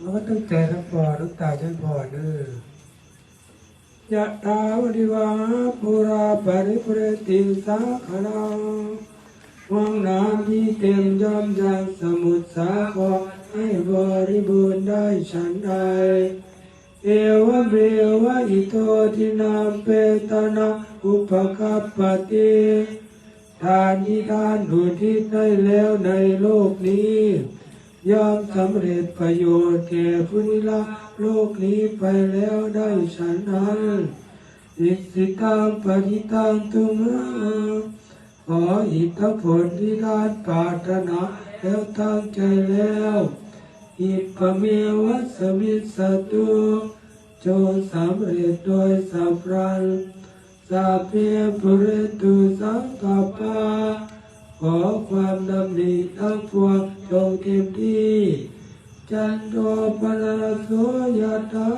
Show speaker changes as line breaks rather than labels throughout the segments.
แล้วก็ตั้งแต่ทั้งพอตั้งตาฉันพอเด้อยะตาวิวาปุราปริปุเรติสาคลังวังน้ำที่เต็มย่อมจากสมุทรสาครให้บริบูรณ์ได้ฉันใดเอวะเมวะอิโตทินัมเปตนะอุปกัปปติทานที่ทานอุทิศได้แล้วในโลกนี้ ย่อมสำเร็จประโยชน์แก่ผู้ที่ละโลกนี้ไปแล้วได้ฉันนั้นอิสิตังปฏิตังตุมะขออิทธผลที่ทานปาถนาแล้วตั้งใจแล้วอิปเมวะสมิสตุจงสำเร็จโดยสัพพันสัพเพปุเรตุสังกปา ขอความดำริทั้งปวงจงเต็มที่ จันโทปนะโสยธา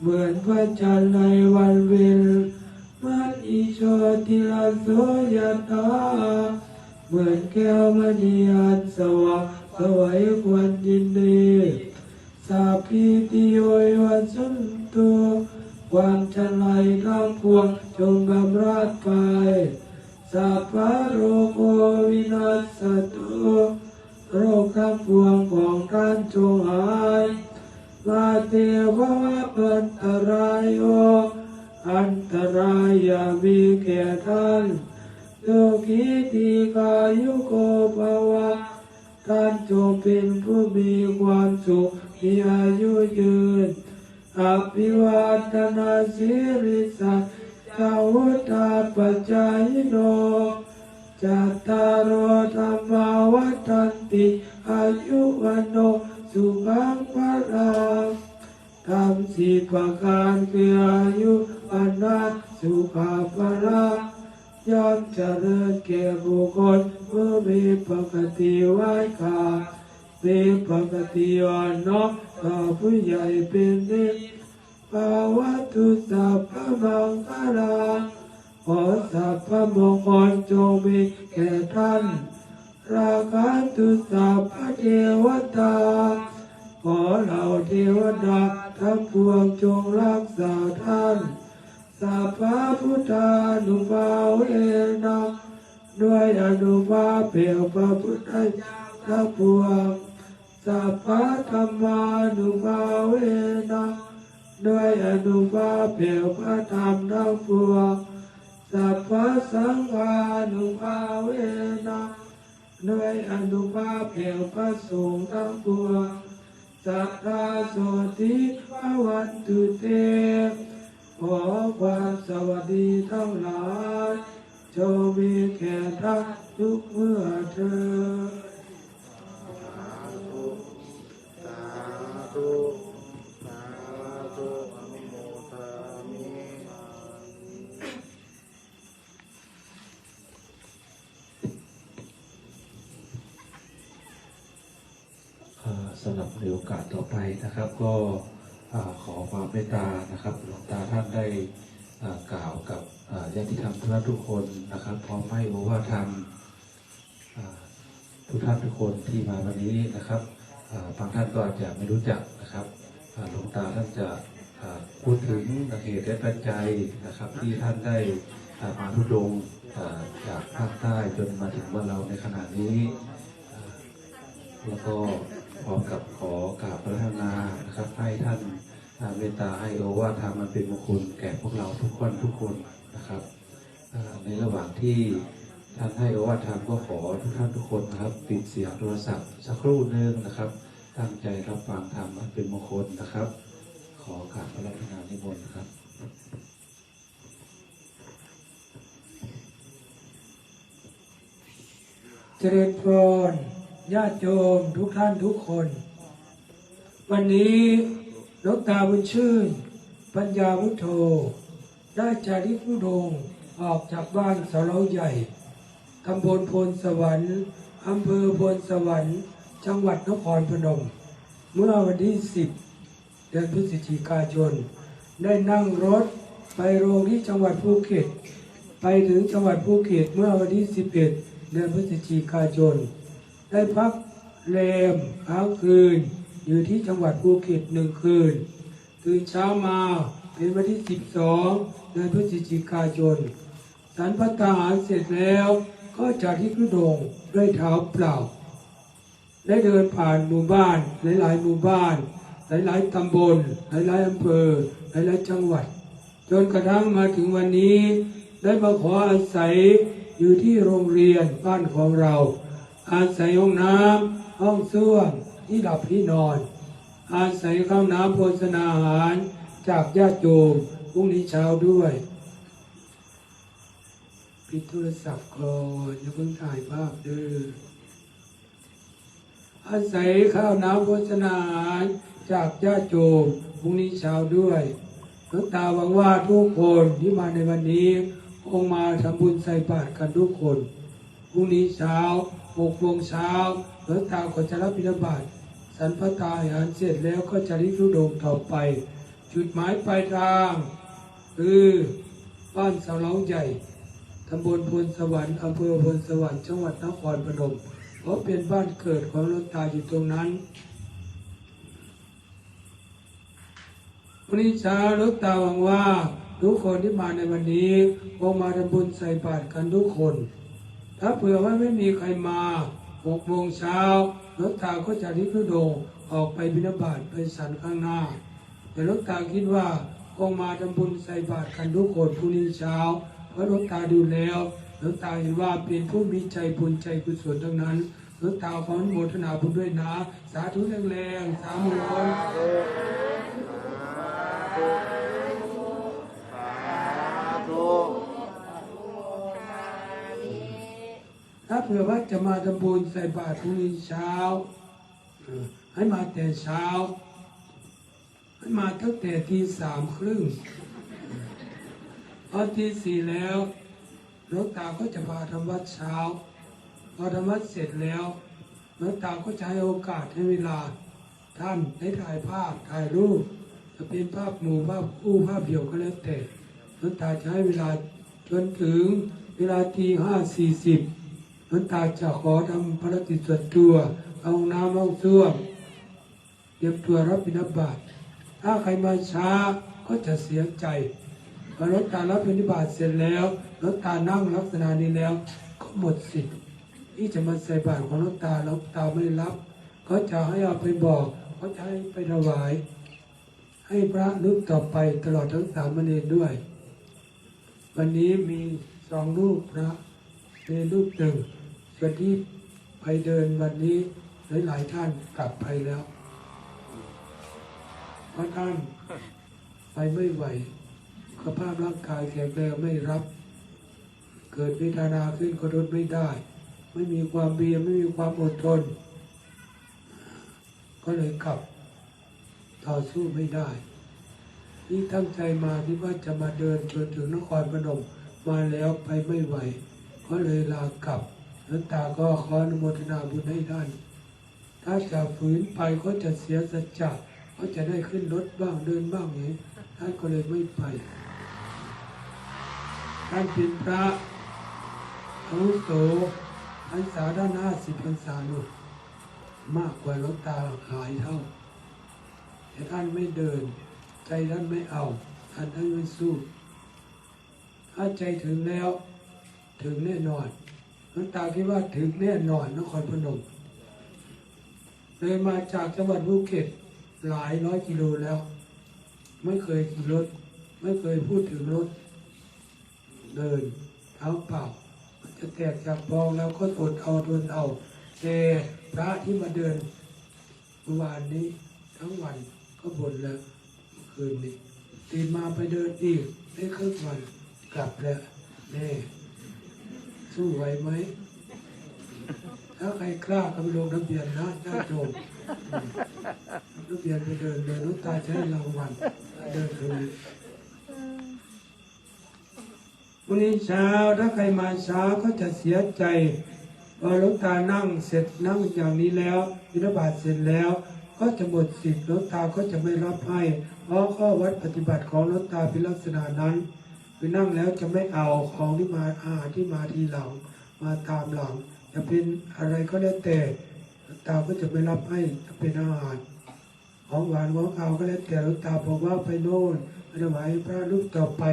เหมือนพระจันทร์ในวันเพ็ญมันอิโชติลาโสยธาเหมือนแก้วมณีอันสว่างสวยควรยินดีสาพีติโยวันสุนตัวความจันไรทั้งพวงจงกำราดไป สัพพะโรโควินาศตุโรคทั้งปวงของท่านจงหายมาเทวะปันตรายโยอันตรายอย่ามีแก่ท่านโลกิติกายุโกภวะท่านจงเป็นผู้มีความสุขมีอายุยืนอภิวาทนาสิริ ติอ่อนน้อมต่อผู้ใหญ่เป็นนิสภาวะตุสัพพะมังคาราขอสัพพะมงคลจงมีแก่ท่าน ราคันตุสัพพเทวตา ขอเหล่าเทวดาทั้งปวงจงรักษาท่าน สัพพะพุทธานุภาเวนะด้วยอนุภาพเปียวพระพุทธเจ้าทั้งปวง สัพพะธรรมานุภาเวนะด้วยอนุภาพเปียวพระธรรมทั้งปวงสัพพะสังฆานุภาเวนะด้วยอนุภาพเปียวพระสงฆ์ทั้งปวงสัทธาโสติภวันตุเตขอความสวัสดีทั้งหลายจงมีแก่ท่านทุกเมื่อเธอ
สำ
หรับในโอกาสต่อไปนะครับ ก็ขอความเมตตานะครับหลวงตาท่านได้กล่าวกับญาติธรรมทุกท่านทุกคนนะครับ พร้อมให้โอวาทธรรมทุกท่านทุกคนที่มาวันนี้นะครับบางท่านก็อาจจะไม่รู้จักนะครับหลวงตาท่านจะพูดถึงเหตุและปัจจัยนะครับ ที่ท่านได้มาทุดงจากภาคใต้จนมาถึงบ้านเราในขณะนี้ แล้วก็ พร้อมกับขอกราบพระธนานะครับให้ท่านเมตตาให้โอวาทธรรมมันเป็นมงคลแก่พวกเราทุกคนทุกคนนะครับในระหว่างที่ท่านให้โอวาทธรรมก็ขอทุกท่านทุกคนนะครับปิดเสียงโทรศัพท์สักครู่หนึงนะครับ ตั้งใจรับฟังธรรมมันเป็นมงคลนะครับ ขอกราบพระธนานิมนต์ครับ
เจริญพร ญาติโยมทุกท่านทุกคน วันนี้ลวงตาบุญชื่น ปัญญาวุฒโธ ได้จาริกทุดงออกจากบ้านเสาเหลาใหญ่ตำบลโพนสวรรค์อำเภอโพนสวรรค์ จังหวัดนครพนม เมื่อวันที่ 10 เดือนพฤศจิกายน ได้นั่งรถไปโรงที่จังหวัดภูเก็ต ไปถึงจังหวัดภูเก็ตเมื่อวันที่ 11 เดือนพฤศจิกายน ได้พักแรมค้างคืน อยู่ที่จังหวัดภูเก็ตหนึ่งคืน ตื่นเช้ามาเป็นวันที่ 12เดือนพฤศจิกายนสันพระทหาเสร็จแล้วก็จากที่ทุดงด้วยเท้าเปล่า ได้เดินผ่านหมู่บ้าน หลายๆหมู่บ้าน หลายๆตำบล หลายๆอำเภอ หลายๆจังหวัด จนกระทั่งมาถึงวันนี้ ได้มาขออาศัยอยู่ที่โรงเรียนบ้านของเรา อาศัยห้องน้ำห้องส้วมที่หลับที่นอน อาศัยข้าวน้ำโภชนาอาหารจากญาติโยมพรุ่งนี้เช้าด้วยปิดโทรศัพท์ก่อนอย่าเพิ่งถ่ายภาพเด้ออาศัยข้าวน้ำโภชนาอาหารจากญาติโยมพรุ่งนี้เช้าด้วยหลวงตาหวังว่าทุกคนที่มาในวันนี้คงมาทำบุญใส่บาตรกันทุกคนพรุ่งนี้เช้า หกโมงเช้าหลวงตาก็จะรับบิณฑบาตสันพระตาหารเสร็จแล้วก็จะริทุดงต่อไป จุดหมายปลายทาง คือบ้านเสาเหลาใหญ่ตำบลพลสวรรค์อำเภอพลสวรรค์จังหวัดนครพนมเพราะเป็นบ้านเกิดของหลวงตาอยู่ตรงนั้นวันนี้เช้าหลวงตาหวังว่า ทุกคนที่มาในวันนี้คงมาทำบุญใส่บาตรกันทุกคน ถ้าเผื่อว่าไม่มีใครมาหกโมงเช้าหลวงตาก็จะริคุโดออกไปบิณฑบาตไปสันข้างหน้า แต่หลวงตาคิดว่าคงมาทำบุญใส่บาตรกันทุกคนพรุ่งนี้เช้า เพราะหลวงตาดูแล้วหลวงตาเห็นว่าเป็นผู้มีใจบุญใจกุศลทั้งนั้นหลวงตาขออนุโมทนาบุญด้วยนะ สาธุแรงๆสาธุคน ถ้าเผื่อว่าจะมาทำบุญใส่บาตรพรุ่งนี้เช้า ให้มาแต่เช้า ให้มาตั้งแต่ทีสามครึ่งพอทีสี่แล้วหลวงตาก็จะพาทำวัดเช้า พอทำวัดเสร็จแล้วหลวงตาก็จะให้โอกาสให้เวลา ท่านได้ถ่ายภาพถ่ายรูป จะเป็นภาพหมู่ภาพคู่ภาพเดี่ยวก็แล้วแต่หลวงตาจะให้เวลาจนถึงเวลาทีห้าสี่สิบ หลวงตาจะขอทำภารกิจส่วนตัวเอาน้ำห้องส้วมเตรียมตัวรับบิณฑบาตถ้าใครมาช้าก็จะเสียใจพอหลวงตารับบิณฑบาตเสร็จแล้วหลวงตานั่งลักษณะนี้แล้ว ก็หมดสิทธิ์ที่จะมาใส่บาตรของหลวงตาหลวงตาไม่รับเขาจะให้เอาไปบอกเขาจะให้ไปถวาย ให้พระนึกต่อไปตลอดทั้งสามเณรด้วย วันนี้มีสองรูปพระในรูปหนึ่ง วนที่ไปเดินวันนี้หลายๆท่านกลับไปแล้ว เพราะท่านไปไม่ไหวสภาพร่างกายแข็งแรงไม่รับ เกิดเวทนาขึ้นก็ทนไม่ได้ ไม่มีความเบียร์ไม่มีความอดทน ก็เลยกลับต่อสู้ไม่ได้นี่ตั้งใจมาที่ว่าจะมาเดินจนถึงนครพนมมาแล้วไปไม่ไหว ก็เลยลากลับ หลวงตาก็ขออนุโมทนาบุญให้ท่าน ถ้าจะฝืนไปก็จะเสียสัจจะก็จะได้ขึ้นรถบ้างเดินบ้างอย่างนี้ท่านก็เลยไม่ไป ท่านเป็นพระอาวุโสพรรษาด้านห้าสิบพรรษาหนุมากกว่าหลวงตาหลายเท่า แต่ท่านไม่เดิน ใจท่านไม่เอา ท่านท่านไม่สู้ ถ้าใจถึงแล้ว ถึงแน่นอน หลวงตาคิดว่าถึงแน่นอนนครพนมเลยมาจากจังหวัดภูเก็ตหลายร้อยกิโลแล้ว ไม่เคยขี่รถ ไม่เคยพูดถึงรถ เดินเท้าเปล่าจะแตกจากบองแล้วก็อดเอาทนเอาแต่พระที่มาเดินเมื่อวานนี้ทั้งวันก็บ่นแล้วคืนนี้ตื่นมาไปเดินอีกได้ครึ่งวันกลับแล้วแน่ สู้ไหวไหมถ้าใครกล้าก็ไปลงทะเบียนนะญาติโยมทะเบียนไปเดินเดินน้ำตาจะให้รางวัลเดินคืนวันนี้เช้าถ้าใครมาเช้าก็จะเสียใจพอหลวงตานั่งเสร็จนั่งอย่างนี้แล้วบิณฑบาตเสร็จแล้ว ก็จะหมดสิทธิ์หลวงตาก็จะไม่รับให้เพราะข้อวัดปฏิบัติของหลวงตาเป็นลักษณะนั้น คือนั่งแล้วจะไม่เอาของที่มาอาหารที่มาทีหลัง มาตามหลัง จะเป็นอะไรก็แล้วแต่ตาก็จะไม่รับให้จะเป็นอาหารของหวานของข้าวก็แล้วแต่หลวงตาบอกว่าไปโน่นไปถวายพระรูปต่อไป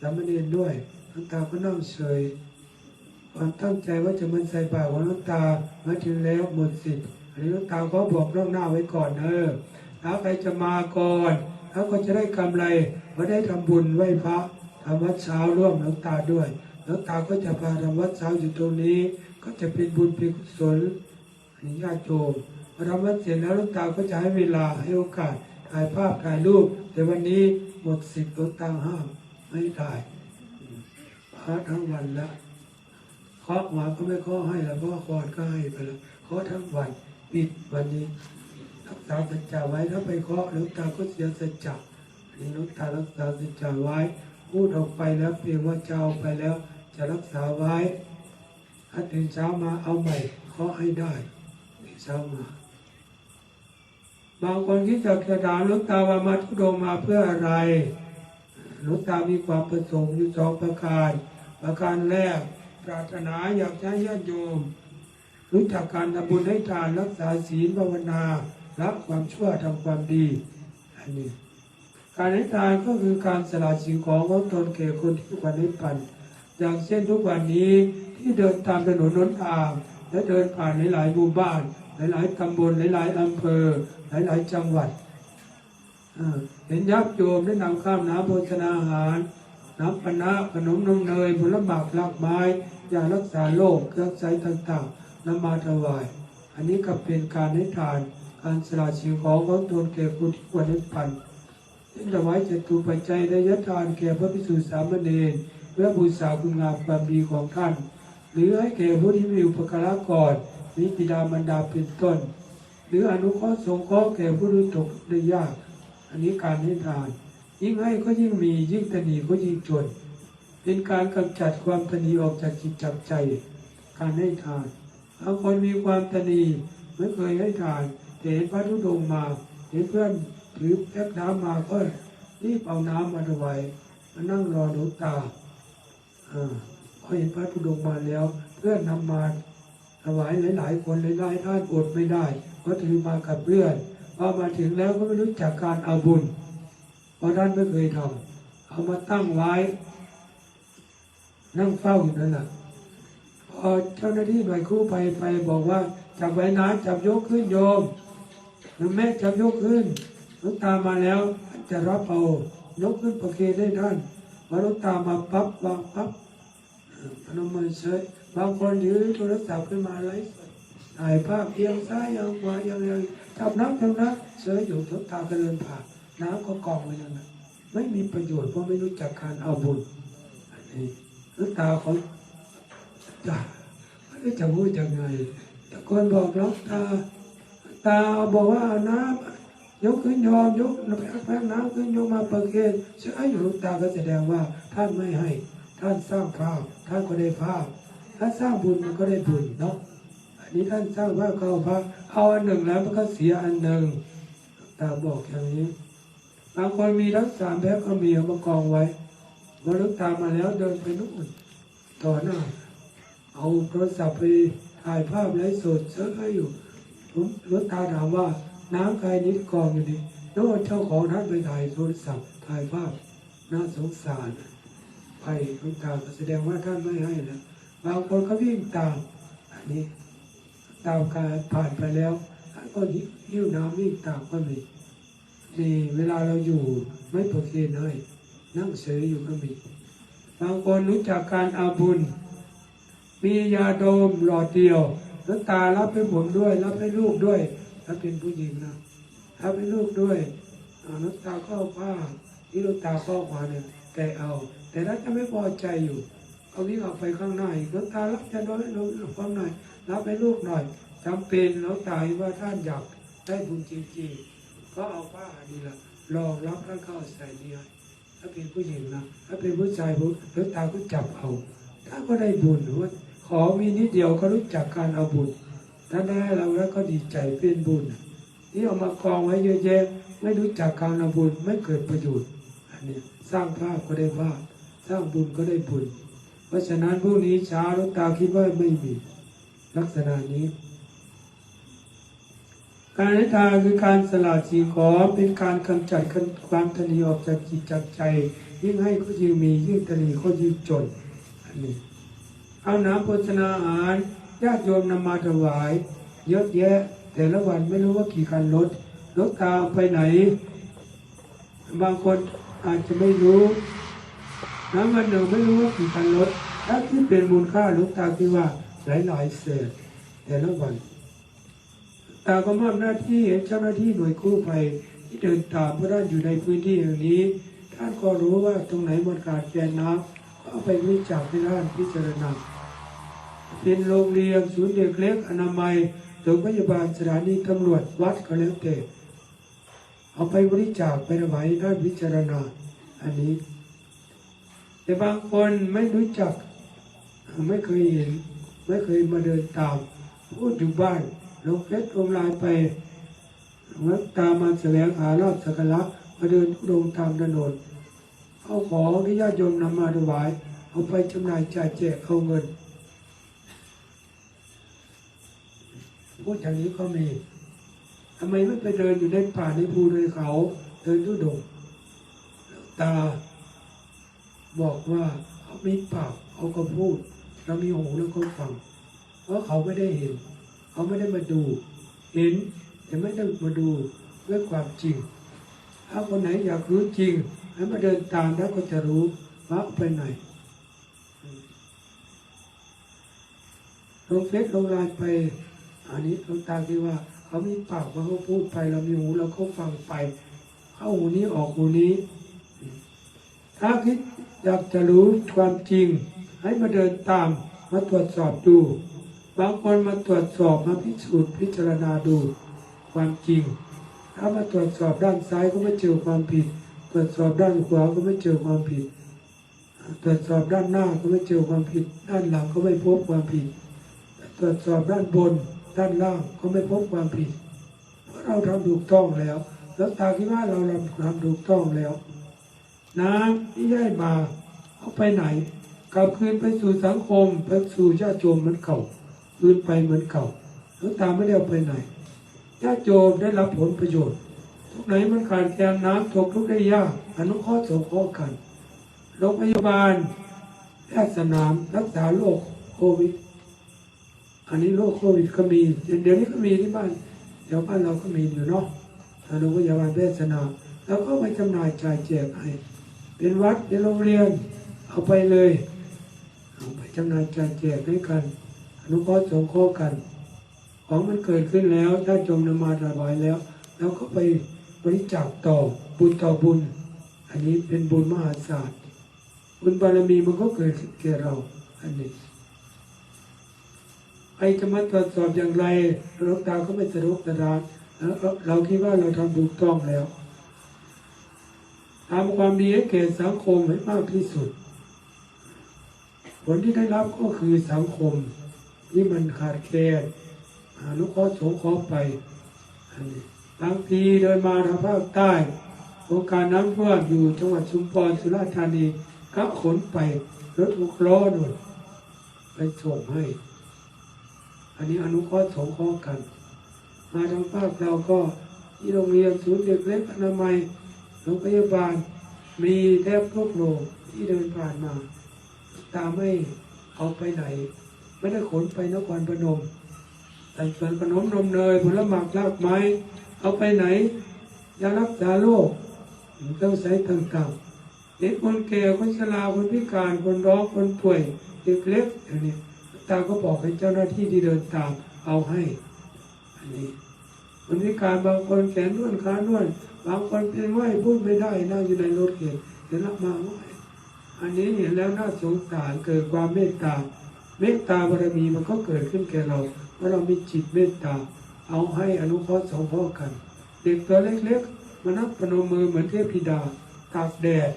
สามเณรด้วยหลวงตาก็นั่งเฉยความตั้งใจว่าจะมันใส่บาตรของหลวงตามาถึงแล้วหมดสิทธิ์อันนี้หลวงตาก็บอกล่วงหน้าไว้ก่อนเออถ้าใครจะมาก่อนเขาก็จะได้กำไรมาได้ทำบุญไหว้พระ ทำวัดเช้าร่วมหลวงตาด้วยหลวงตาก็จะพาทำวัดเช้าอยู่ตรงนี้ ก็จะเป็นบุญเป็นกุศลอนุญาตโยมพอทำวัดเสร็จแล้วหลูกตาก็จะให้เวลาให้โอกาสถ่ายภาพถ่ายรูป แต่วันนี้หมดสิทธิ์หลูกตาห้ามไม่ถ่ายพระทั้งวันละเคาะหมาก็ไม่เคาะให้แล้วเพราะว่าก่อนก็ให้ไปแล้วเคาะทั้งวันปิดวันนี้รักษาสัจจะไว้ถ้าไปเคาะหลูกตาก็เสียสัจจะนนี้หลูกตารักษาสัจจะไว้ พูดออกไปแล้วเพียงว่าจะเอาไปแล้ว จะรักษาไว้ถ้าตื่นเช้ามาเอาใหม่เคาะให้ได้ตื่นเช้ามาบางคนคิดจะกระดานหลวงตาว่ามาทุดงมาเพื่ออะไรลวงตามีความประสงค์อยู่สองประการ ประการแรก ปรารถนาอยากให้ญาติโยม รู้จักการทำบุญให้ทานรักษาศีลภาวนาละความชั่วทำความดี อันนี้ การให้ทานก็คือการสละสิ่งของของตนแก่คนที่ควรให้ปันอย่างเช่นทุกวันนี้ที่เดินตามถนนหนทางและเดินผ่านหลายๆหมู่บ้าน หลายๆตำบลหลายๆอำเภอ หลายๆจังหวัดเห็นญาติโยมได้นำข้ามน้ำโภชนาอาหาร น้ำปนะขนมนมเนยผลหมากรากไม้ยารักษาโรคเครื่องใช้ต่างๆนำมาถวาย อันนี้ก็เป็นการให้ทานการสละสิ่งของของตนแก่ผู้ที่ควรให้ปัน ซึ่งถวายจตุปัจจัยได้ยทานแก่พระภิกษุสามเณรเพื่อบูชาคุณงามความดีของท่าน หรือให้แก่ผู้ที่มีอุปการะก่อนมีบิดามารดาเป็นต้น หรืออนุเคราะห์สงเคราะห์แก่ผู้ที่ตกได้ยาก อันนี้การให้ทาน ยิ่งให้ก็ยิ่งมียิ่งตนีก็ยิ่งจน เป็นการกำจัดความตนีออกจากจิตจากใจ การให้ทานบางคนมีความตนีไม่เคยให้ทานแต่เห็นพระธุดงค์มาเห็นเพื่อน ถือแพ็กน้ำมาก็รีบเอาน้ำมาถวายมานั่งรอหลวงตาอพอเห็นพระธุดงค์มาแล้ว เพื่อนนำมาถวายหลายๆคนหลายๆท่านอดไม่ได้เพราะถือมากับเพื่อนพอมาถึงแล้วก็ไม่รู้จักการเอาบุญ เพราะท่านไม่เคยทำเอามาตั้งไว้ นั่งเฝ้าอยู่นั่นแหละพอเจ้าหน้าที่หน่วยกู้ภัยไปบอกว่าจับไว้นะจับยกขึ้นโยมแม่จับยกขึ้น หลูกตามาแล้วจะรับเอายกขึ้นประเคนได้ท่านพอหลูกตามาปั๊บวางปั๊บพนมมือเฉยบางคนถือโทรศัพท์ขึ้นมาไลฟ์ถ่ายภาพเอียงซ้ายเอียงขวาเอียงเอียงจับน้ำจับน้ำเฉยอยู่ทุกตาก็เดินผ่านน้ำก็กองไว้นั่นไม่มีประโยชน์เพราะไม่รู้จักการเอาบุญอันนี้หลูกตาเขาจ้าไม่รู้จะพูดยังไงแต่คนบอกหลวงตาตาบอกว่าเอาน้ำ ยกขึ้นยอมยกแพ้น้ำขึ้นยกมาประเคนเชื่ออยู่หลวงตาก็แสดงว่าท่านไม่ให้ ท่านสร้างภาพ ท่านก็ได้ภาพถ้าสร้างบุญมันก็ได้บุญเนาะอันนี้ท่านสร้างภาพเข้าพระเอาอันหนึ่งแล้วมันก็เสียอันหนึ่งตาบอกอย่างนี้บางคนมีทั้งสามแพ็คก็มีเอามากองไว้พอลวงตามาแล้วเดินไปนู่นต่อหน้า เอาโทรศัพท์ไปถ่ายภาพไลฟ์สดเซิร์ชอยู่ผมรถตาถามว่า น้ำใครนิดกองอยู่ดิโน่เจ้าของท่านไปถ่ายโทรศัพท์ถ่ายภาพน่าสงสารไปรถตาก็แสดงว่าท่านไม่ให้นะบางคนก็วิ่งตามอันนี้ตามการผ่านไปแล้วท่านก็ยิ้วน้ำวิ่งตามก็มีนี่เวลาเราอยู่ไม่ประเคนให้นั่งเฉยอยู่ก็มีบางคนรู้จักการอาบุญ มียาดมหลอดเดียวแล้วตารับให้ผมด้วย รับให้ลูกด้วย ถ้าเป็นผู้หญิงนะรับให้ลูกด้วยอ่าน้ำตาเข้าผ้าที่ลูกตาเข้าขวาเนี่ยแต่เอา แต่ถ้าจะไม่พอใจอยู่เอาวิ่งออกไปข้างหน้าอีกน้ำตารับจะน้อยลงฟังหน่อยรับให้ลูกหน่อยจำเป็นแล้วตายว่าท่านอยากได้บุญจริงๆก็เอาผ้าดีละรองรับแล้วเข้าใส่นี่ถ้าเป็นผู้หญิงนะถ้าเป็นผู้ชายผู้แล้วตาก็จับเอาถ้าก็ได้บุญว่าขอมีนิดเดียวก็รู้จักการเอาบุญ ถ้าได้เราแล้วก็ดีใจเป็นบุญนี่เอามากองไว้เยอะแยะ ไม่รู้จักการเอาบุญไม่เกิดประโยชน์อันนี้สร้างภาพก็ได้ภาพสร้างบุญก็ได้บุญ เพราะฉะนั้นพรุ่งนี้ช้าลูกตาคิดว่าไม่มีลักษณะนี้ การให้ทานคือการสละสิ่งขอเป็นการกำจัดความตนีออกจากจิตจากใจ ยิ่งให้ก็ยิ่งมียิ่งตนีก็ยิ่งจนอันนี้เอาน้ำโภชนาอาหาร ญาติโยมนำมาถวายเยอะแยะ แต่ละวันไม่รู้ว่ากี่คันรถรถตามไปไหน บางคนอาจจะไม่รู้น้ำวันหนึ่งไม่รู้ว่ากี่คันรถถ้าที่เป็นมูลค่าลูกตาที่ว่าหลายหลายๆแสนแต่ละวัน ตาก็มอบหน้าที่ให้เจ้าหน้าที่หน่วยกู้ภัยที่เดินตามพระท่านอยู่ในพื้นที่แห่งนี้ ท่านก็รู้ว่าตรงไหนมันขาดแคลนน้ำก็เอาไปบริจาคให้ท่านพิจารณา เป็นโรงเรียนศูนย์เด็กเล็กอนามัยโรงพยาบาลสถานีตำรวจวัดก็แล้วแต่เอาไปบริจาคไปถวายให้านพิจารณา อันนี้ แต่บางคนไม่รู้จัก ไม่เคยเห็น ไม่เคยมาเดินตาม พูดอยู่บ้านลงเฟซลงไลน์ไปวัดตามมาแสวงหารอบสักการะมาเดินทุดงตามถนนเอาของที่ญาติโยมนำมาถวาย เอาไปจำหน่ายจ่ายแจกเอาเงิน พูดอย่างนี้ก็มีทำไมไม่ไปเดินอยู่ในป่าในภูในเขา เดินทุดงตา บอกว่าเขามีปากเขาก็พูดเรามีหูแล้วก็ฟัง เพราะเขาไม่ได้เห็น เขาไม่ได้มาดู เห็นแต่ไม่ได้มาดูด้วยความจริง ถ้าคนไหนอยากรู้จริงให้มาเดินตามแล้วก็จะรู้ว่าเอาไปไหนลงเฟซลงไลน์ไป อันนี้ลงตามที่ว่าเขามีปากว่าเขาพูดไปเรามีหูเราก็ฟังไป เข้าหูนี้ออกหูนี้ ถ้าคิดอยากจะรู้ความจริง ให้มาเดินตามมาตรวจสอบดูบางคนมาตรวจสอบมาพิสูจน์พิจารณาดูความจริง ถ้ามาตรวจสอบด้านซ้ายก็ไม่เจอความผิด ตรวจสอบด้านขวาก็ไม่เจอความผิด ตรวจสอบด้านหน้าก็ไม่เจอความผิด ด้านหลังก็ไม่พบความผิด ตรวจสอบด้านบน ด้านล่างก็ไม่พบความผิด เพราะเราทำถูกต้องแล้ว แล้วตาคิดว่าเราทำถูกต้องแล้ว น้ำที่ได้มาเอาไปไหน กลับคืนไปสู่สังคมไปสู่ญาติโยมเหมือนเก่าคืนไปเหมือนเก่าหลวตาไม่ได้เอาไปไหนญาติโยมได้รับผลประโยชน์ ทุกไหนมันขาดแคลนน้ำตกทุกได้ยากอนุเคราะห์สงเคราะห์กันโรงพยาบาลแพทย์สนามรักษาโรคโควิด อันนี้โรคโควิดก็มีเดี๋ยวนี้ก็มีที่บ้านเดี๋ยวบ้านเราก็มีอยู่เนาะโรงพยาบาลแพทย์สนามแล้วก็ไปจำหน่ายจ่ายแจกให้ เป็นวัดเป็นโรงเรียนเอาไปเลยเอาไปจำหน่ายจ่ายแจกให้กันอนุเคราะห์สงเคราะห์กันของมันเกิดขึ้นแล้วถ้าจมนมาถวายแล้ว แล้วก็ไปบริจาคต่อบุญต่อบุญ อันนี้เป็นบุญมหาศาลบุญบารมีมันก็เกิดขึ้นแก่เราอันนี้ ใครจะมาตรวจสอบอย่างไรหลวงตาก็ไม่สะดวกสะดานเราคิดว่าเราทำถูกต้องแล้วทำความดีให้แก่สังคมให้มากที่สุด ผลที่ได้รับก็คือสังคมที่มันขาดแคลนอนุเคราะห์สงเคราะห์ไปบางทีเดินมาทางภาคใต้โครงการน้ำท่วมอยู่จังหวัดชุมพรสุราษฎร์ธานีก็ขนไปรถหกล้อหนุนไปส่งให้ อันนี้อนุเคราะห์สงเคราะห์กัน มาทางภาคเราก็ที่โรงเรียนศูนย์เด็กเล็กอนามัยโรงพยาบาล มีแทบทุกโรงที่เดินผ่านมา ตามไม่เอาไปไหน ไม่ได้ขนไปนครพนมแต่ส่วนขนมนมเนยผลหมากรากไม้ เอาไปไหนยารักษาโรคเครื่องใช้ต่างๆเด็กคนแก่คนชราคนพิการคนร้องคนป่วยเด็กเล็กอันนี้ ตาก็บอกให้เจ้าหน้าที่ที่เดินตามเอาให้ อันนี้คนพิการบางคนแขนนวดขานวนบางคนเป็นไหวพูดไม่ได้นั่งอยู่ในรถเข็นเดี๋ยวรับมาไหวอันนี้เห็นแล้วน่าสงสารเกิดความเมตตา เมตตาบารมีมันก็เกิดขึ้นแก่เราเพราะเรามีจิตเมตตา เอาให้อนุเคราะห์สงเคราะห์กัน เด็กตัวเล็กๆมานับประนมมือเหมือนเทพธิดาตากแดด